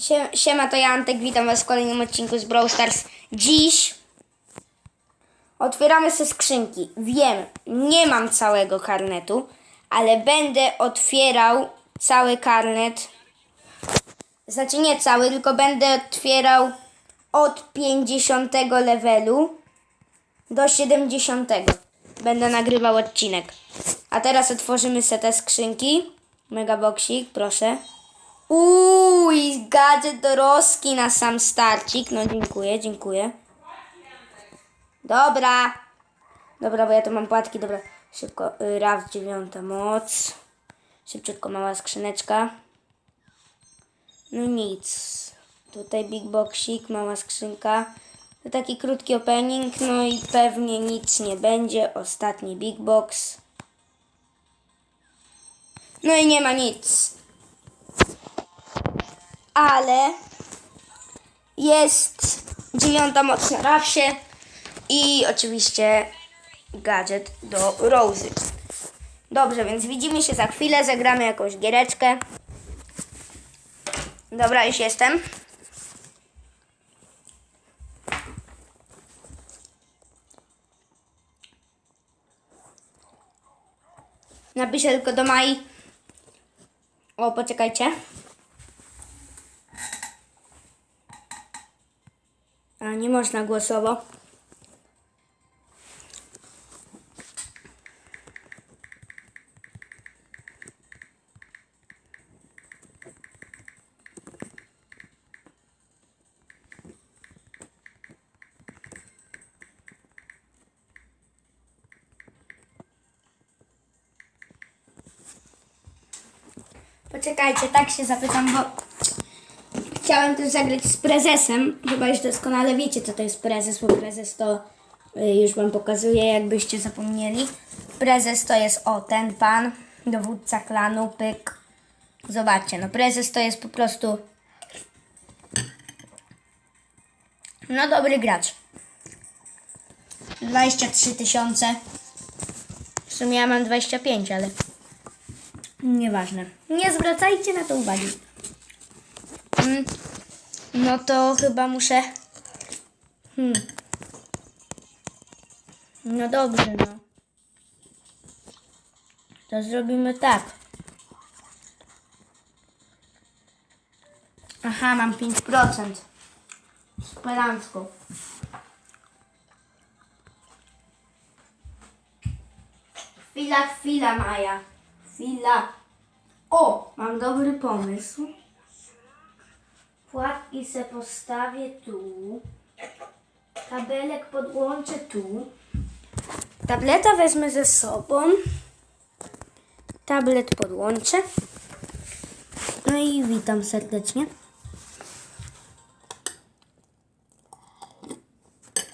Sie, siema, to ja Antek, witam was w kolejnym odcinku z Brawl Stars. Dziś otwieramy sobie skrzynki. Wiem, nie mam całego karnetu, ale będę otwierał cały karnet. Znaczy nie cały, tylko będę otwierał od 50 levelu do 70. Będę nagrywał odcinek. A teraz otworzymy sobie te skrzynki. Megaboxik, proszę. Uuu, i gadżet Doroski na sam starcik. No dziękuję, dziękuję. Dobra. Dobra, bo ja tu mam płatki, dobra. Szybko, y, raz dziewiąta moc. Szybciutko mała skrzyneczka. No nic. Tutaj big boxik, mała skrzynka. To taki krótki opening, no i pewnie nic nie będzie. Ostatni big box. No i nie ma nic. Ale jest dziewiąta moc na rafsie i oczywiście gadżet do Rosy. Dobrze, więc widzimy się za chwilę, zagramy jakąś giereczkę. Dobra, już jestem. Napiszę tylko do Mai. O, poczekajcie. Nie można głosowo. Poczekajcie, tak się zapytam, bo chciałem też zagrać z prezesem. Chyba już doskonale wiecie, co to jest prezes, bo prezes to y, już Wam pokazuję, jakbyście zapomnieli. Prezes to jest o ten pan, dowódca klanu, pyk. Zobaczcie, no prezes to jest po prostu no dobry gracz. 23 tysiące. W sumie ja mam 25, ale Nieważne. Nie zwracajcie na to uwagi. No to chyba muszę. Hmm. No dobrze, no. To zrobimy tak. Aha, mam 5%. Superancko. Chwila, chwila, Maja. Chwila. O, mam dobry pomysł. Płatki se postawię tu. Tabelek podłączę tu. Tableta wezmę ze sobą. Tablet podłączę. No i witam serdecznie.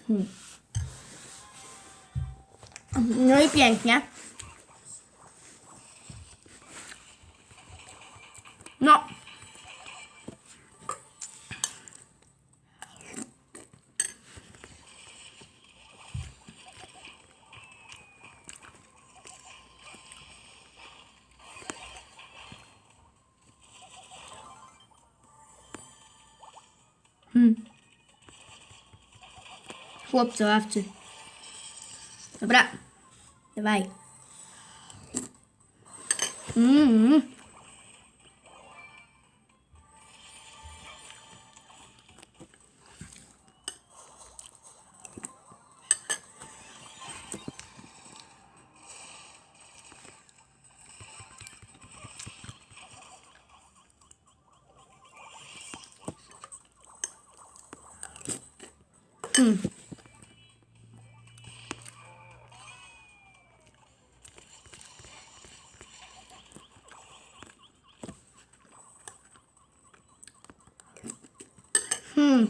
Hmm. No i pięknie. No. Hmm. Chłopco ławczy. Dobra. Dawaj. Mm. Hmm. Hmm.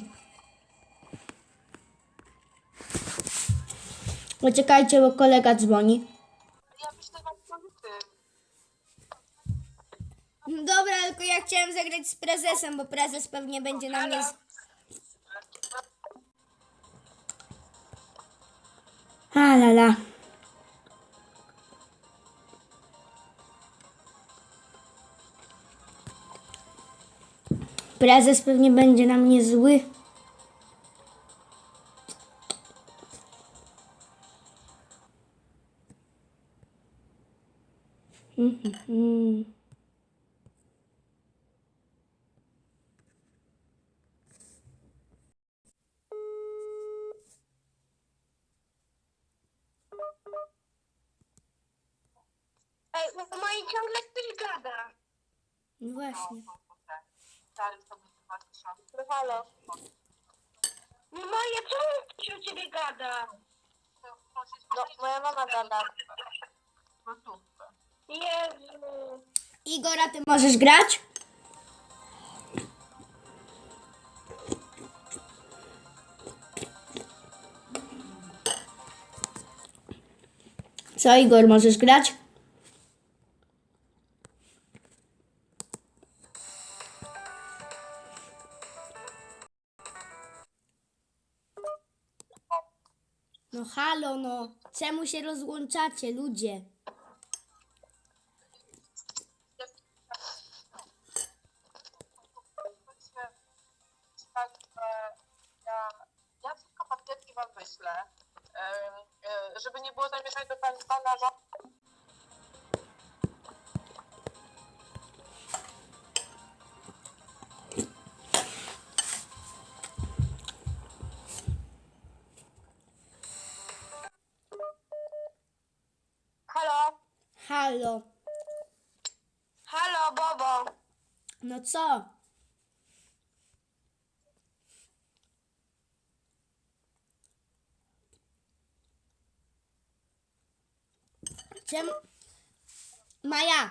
Poczekajcie, bo kolega dzwoni. Ja myślę. Dobra, tylko ja chciałem zagrać z prezesem, bo prezes pewnie będzie na mnie... la la. Prezes pewnie będzie na mnie zły. U mojej ciągle ktoś gada. No właśnie. Stary sobie zobaczysz. No halo. No moje, czemu ktoś u ciebie gada? No, moja mama gada. Jezu. Igora, ty możesz grać? Co, Igor, możesz grać? Halo, no. Czemu się rozłączacie, ludzie? Ja, tylko papierki wam wyślę. E, żeby nie było zamieszać do pan- pana żo- Halo. Halo, Bobo. No co? Czemu? Maja.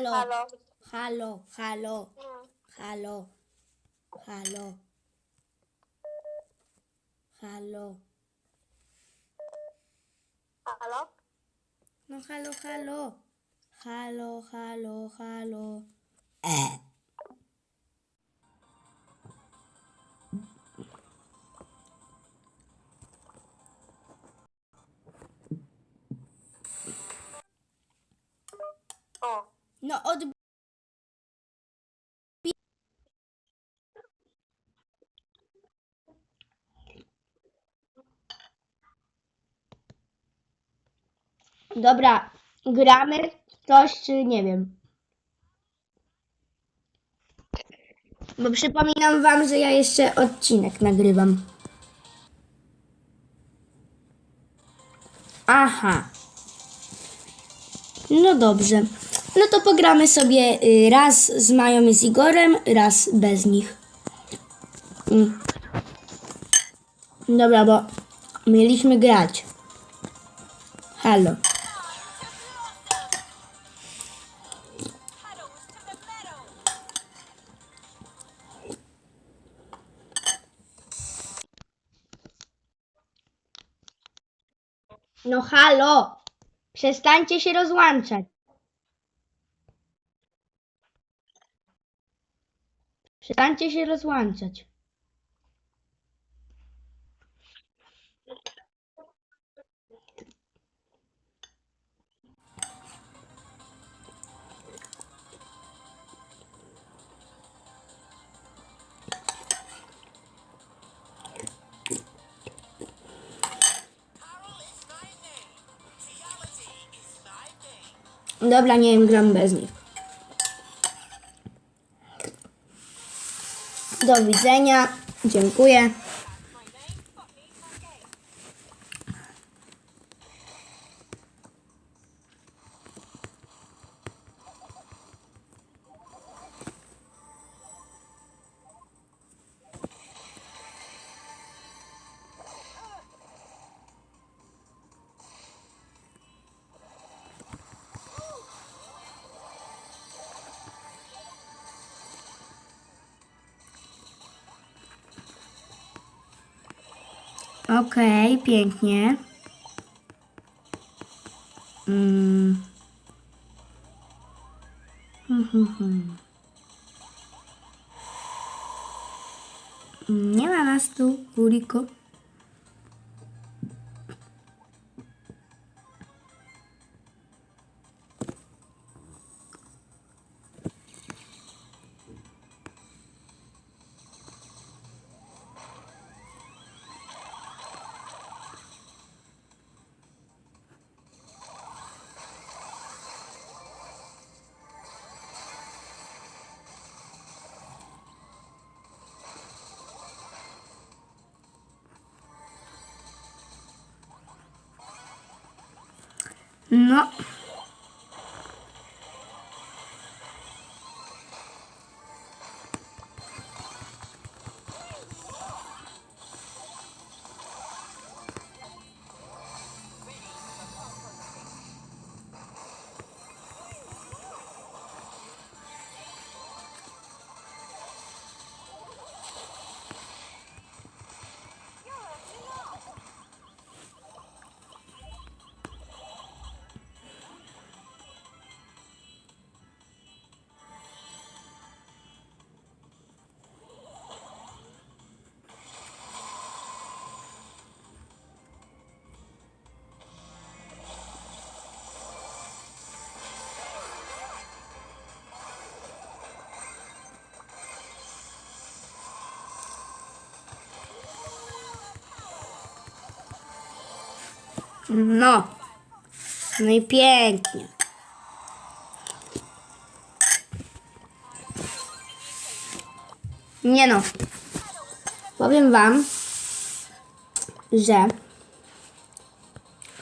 Halo. Halo. Halo. Halo. Mm. Halo. Halo. Halo. Halo. No halo, halo. Halo, halo, halo. E. No od... Dobra, gramy coś, czy nie wiem. Bo przypominam wam, że ja jeszcze odcinek nagrywam. Aha. No dobrze. No to pogramy sobie y, raz z Mają i z Igorem, raz bez nich. Mm. Dobra, bo mieliśmy grać. Halo. No halo! Przestańcie się rozłączać. Przestańcie się rozłączać. Dobra, nie wiem, gram bez nich. Do widzenia. Dziękuję. Okej, pięknie. Mm. Hmm, hmm, hmm. Nie ma nas tu, Buriko. No. No. No i pięknie. Nie no. Powiem wam, że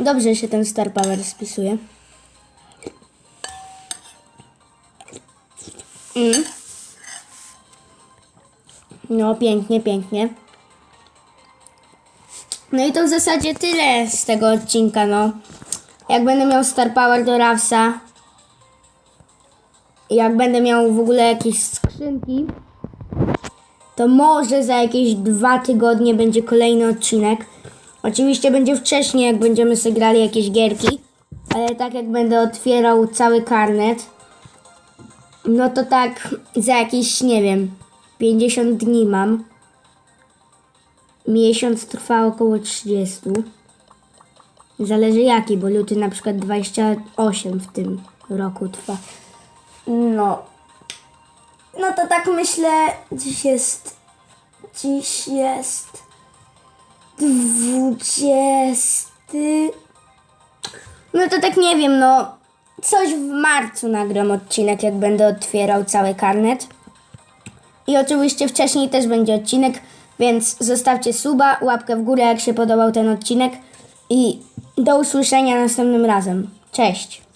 dobrze się ten Star Power spisuje. Mm. No, pięknie, pięknie. No i to w zasadzie tyle z tego odcinka, no. Jak będę miał Star Power do Rawsa, jak będę miał w ogóle jakieś skrzynki, to może za jakieś dwa tygodnie będzie kolejny odcinek. Oczywiście będzie wcześniej, jak będziemy sobie jakieś gierki, ale tak jak będę otwierał cały karnet, no to tak za jakieś, nie wiem, 50 dni mam. Miesiąc trwa około 30. Zależy jaki, bo luty na przykład 28 w tym roku trwa. No. No to tak myślę, dziś jest. Dziś jest. 20. No to tak nie wiem, no. Coś w marcu nagram odcinek, jak będę otwierał cały karnet. I oczywiście wcześniej też będzie odcinek, więc zostawcie suba, łapkę w górę, jak się podobał ten odcinek. I do usłyszenia następnym razem. Cześć!